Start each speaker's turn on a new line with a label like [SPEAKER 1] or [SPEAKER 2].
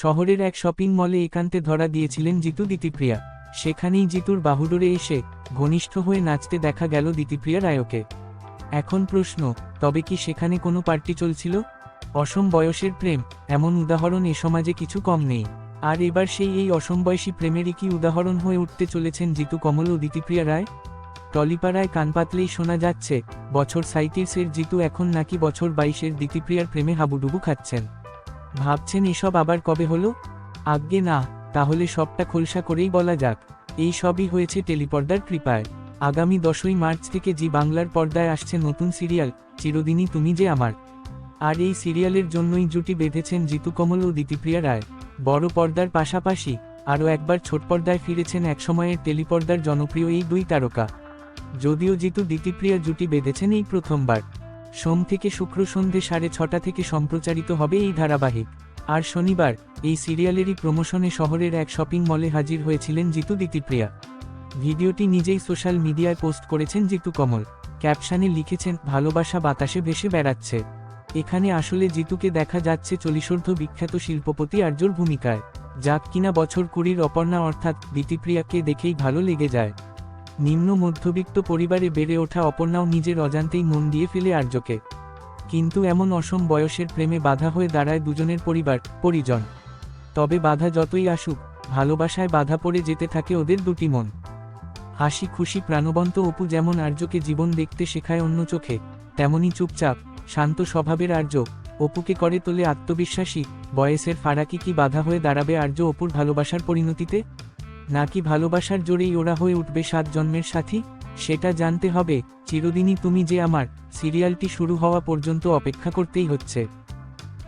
[SPEAKER 1] শহরের এক শপিং মলে একান্তে ধরা দিয়েছিলেন জিতু দিতিপ্রিয়া। সেখানেই জিতুর বাহুডোরে এসে ঘনিষ্ঠ হয়ে নাচতে দেখা গেল দিতিপ্রিয়া রায়কে। এখন প্রশ্ন, তবে কি সেখানে কোনো পার্টি চলছিল? অসম বয়সের প্রেম, এমন উদাহরণ এ সমাজে কিছু কম নেই। আর এবার সেই এই অসম বয়সী প্রেমেরই কি উদাহরণ হয়ে উঠতে চলেছেন জিতু কমল ও দিতিপ্রিয়া রায়? টলিপাড়ায় কান পাতলেই শোনা যাচ্ছে, বছর সাইটিসের জিতু এখন নাকি বছর বাইশের দিতিপ্রিয়ার প্রেমে হাবুডুবু খাচ্ছেন। ভাবছেন এসব আবার কবে হলো? আজ্ঞে না, তাহলে সবটা খোলসা করেই বলা যাক। এই সবই হয়েছে টেলিপর্দার কৃপায়। আগামী দশই মার্চ থেকে জি বাংলার পর্দায় আসছে নতুন সিরিয়াল, চিরদিনই তুমি যে আমার। আর এই সিরিয়ালের জন্যই জুটি বেঁধেছেন জিতু কমল ও দিতিপ্রিয়া রায়। বড় পর্দার পাশাপাশি, আরও একবার ছোট পর্দায় ফিরেছেন একসময়ের টেলিপর্দার জনপ্রিয় এই দুই তারকা। যদিও জিতু দিতিপ্রিয়া জুটি বেঁধেছেন এই প্রথমবার। সোম থেকে শুক্র সন্ধে সাড়ে ছটা থেকে সম্প্রচারিত হবে এই ধারাবাহিক। আর শনিবার, এই সিরিয়ালেরই প্রমোশনে শহরের এক শপিং মলে হাজির হয়েছিলেন জিতু দিতিপ্রিয়া। ভিডিওটি নিজেই সোশ্যাল মিডিয়ায় পোস্ট করেছেন জিতু কমল। ক্যাপশানে লিখেছেন, ভালোবাসা বাতাসে ভেসে বেড়াচ্ছে। এখানে আসলে জিতুকে দেখা যাচ্ছে চলিসর্ধ বিখ্যাত শিল্পপতি আর্যর ভূমিকায়। যাক কিনা বছর কুড়ির অপর্ণা অর্থাৎ দিতিপ্রিয়াকে দেখেই ভালো লেগে যায়। নিম্ন মধ্যবিত্ত পরিবারে বেড়ে ওঠা অপর্ণাও নিজের অজান্তেই মন দিয়ে ফেলে আর্যকে। কিন্তু এমন অসম বয়সের প্রেমে বাধা হয়ে দাঁড়ায় দুজনের পরিবার, পরিজন। তবে বাধা যতই আসুক, ভালোবাসায় বাধা পড়ে যেতে থাকে ওদের দুটি মন। হাসি, খুশি, প্রাণবন্ত অপু যেমন আর্যকে জীবন দেখতে শেখায় অন্য চোখে, তেমনি চুপচাপ, শান্ত স্বভাবের আর্য অপুকে করে তোলে আত্মবিশ্বাসী, বয়সের ফারাকি কি বাধা হয়ে দাঁড়াবে আর্য অপুর ভালোবাসার পরিণতিতে? নাকি ভালোবাসার জোরেই ওরা হয়ে উঠবে সাত জন্মের সাথী? সেটা জানতে হবে। চিরদিনই তুমি যে আমার সিরিয়ালটি শুরু হওয়া পর্যন্ত অপেক্ষা করতেই হচ্ছে।